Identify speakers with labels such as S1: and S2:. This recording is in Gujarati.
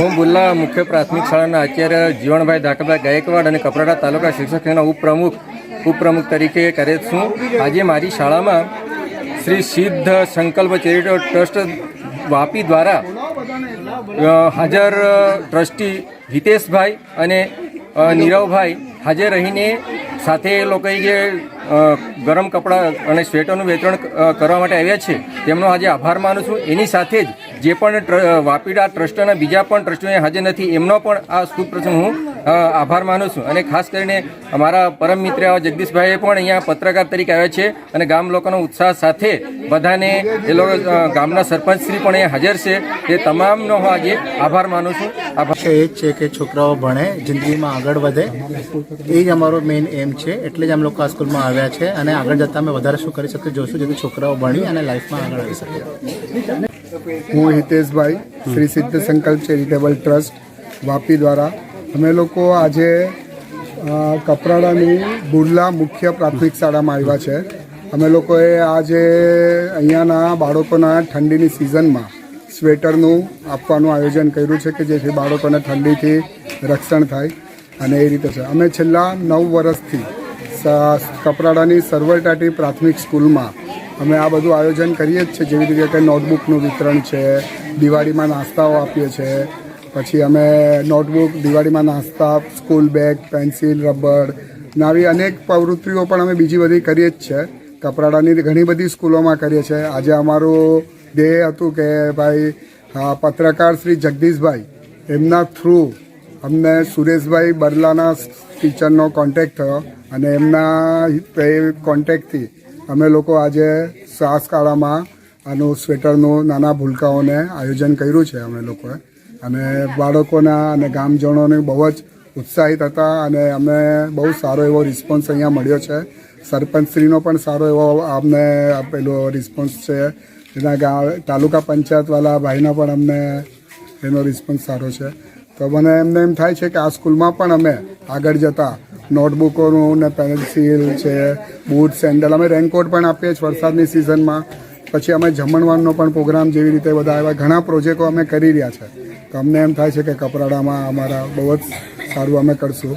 S1: હું બુલ્લા મુખ્ય પ્રાથમિક શાળાના આચાર્ય જીવણભાઈ ધાકબા ગાયકવાડ અને કપરાડા તાલુકા શિક્ષક સંઘના ઉપપ્રમુખ ઉપપ્રમુખ તરીકે કાર્યરત છું. આજે મારી શાળામાં શ્રી સિદ્ધ સંકલ્પ ચેરિટેબલ ટ્રસ્ટ વાપી દ્વારા હાજર ટ્રસ્ટી હિતેશભાઈ અને નીરવભાઈ હાજર રહીને સાથે એ લોકોએ જે ગરમ કપડાં અને સ્વેટરનું વિતરણ કરવા માટે આવ્યા છે. તેમનો આજે આભાર માનું છું. એની સાથે જ જે પણ વાપીડા ટ્રસ્ટના બીજા પણ ટ્રસ્ટીઓ હાજર નથી, એમનો પણ આ શુભ પ્રસંગ હું આભાર માનું છું. અને ખાસ કરીને અમારા પરમ મિત્ર એવા જગદીશભાઈએ પણ અહીંયા પત્રકાર તરીકે આવ્યા છે અને ગામ લોકોનો ઉત્સાહ સાથે બધાને એ લોકો ગામના સરપંચ શ્રી પણ અહીંયા હાજર છે. એ તમામનો હું આજે આભાર માનું છું. આભાર.
S2: એ જ છે કે છોકરાઓ ભણે જિંદગીમાં આગળ વધે. એ જ અમારો મેઇન એમ છે. એટલે જ અમે લોકો આ સ્કૂલમાં આવ્યા છે. અને આગળ જતાં અમે વધારે શું કરી શકીએ જોશું જેથી છોકરાઓ ભણી અને લાઈફમાં આગળ આવી શકે.
S3: હું હિતેશભાઈ શ્રી સિદ્ધ સંકલ્પ ચેરિટેબલ ટ્રસ્ટ વાપી દ્વારા અમે લોકો આજે કપરાડાની બુરલા મુખ્ય પ્રાથમિક શાળામાં આવ્યા છે. અમે લોકોએ આજે અહીંયાના બાળકોના ઠંડીની સિઝનમાં સ્વેટરનું આપવાનું આયોજન કર્યું છે કે જેથી બાળકોને ઠંડીથી રક્ષણ થાય અને એ રીતે છે. અમે છેલ્લા નવ વર્ષથી કપરાડાની સર્વટાટી પ્રાથમિક સ્કૂલમાં અમે આ બધું આયોજન કરીએ જ છીએ. જેવી રીતે નોટબુકનું વિતરણ છે, દિવાળીમાં નાસ્તાઓ આપીએ છીએ પછી અમે નોટબુક, દિવાળીમાં નાસ્તા, સ્કૂલ બેગ, પેન્સિલ, રબર આવી અનેક પ્રવૃત્તિઓ પણ અમે બીજી બધી કરીએ જ છે. કપરાડાની ઘણી બધી સ્કૂલોમાં કરીએ છીએ. આજે અમારું ધ્યેય હતું કે ભાઈ પત્રકાર શ્રી જગદીશભાઈ, એમના થ્રુ અમને સુરેશભાઈ બરલાના ટીચરનો કોન્ટેક્ટ થયો અને એમના કોન્ટેક્ટથી અમે લોકો આજે શ્વાસકાળામાં આનું સ્વેટરનું નાના ભૂલકાઓને આયોજન કર્યું છે અમે લોકોએ. અને બાળકોના અને ગામજનોને બહુ જ ઉત્સાહિત હતા અને અમે બહુ સારો એવો રિસ્પોન્સ અહીંયા મળ્યો છે. સરપંચશ્રીનો પણ સારો એવો અમને પેલો રિસ્પોન્સ છે. એના ગામ, તાલુકા પંચાયતવાળા ભાઈનો પણ અમને એનો રિસ્પોન્સ સારો છે. તો મને એમને એમ થાય છે કે આ સ્કૂલમાં પણ અમે આગળ જતા નોટબુકોનું ને પેન્સિલ છે, બૂટ, સેન્ડલ, અમે રેનકોટ પણ આપીએ છીએ વરસાદની સિઝનમાં પછી અમે જમણવારનો પણ પ્રોગ્રામ જેવી રીતે બધા એવા ઘણા પ્રોજેક્ટો અમે કરી રહ્યા છે. તો અમને એમ થાય છે કે કપરાડામાં અમારા બહુ જ સારું અમે કરશું.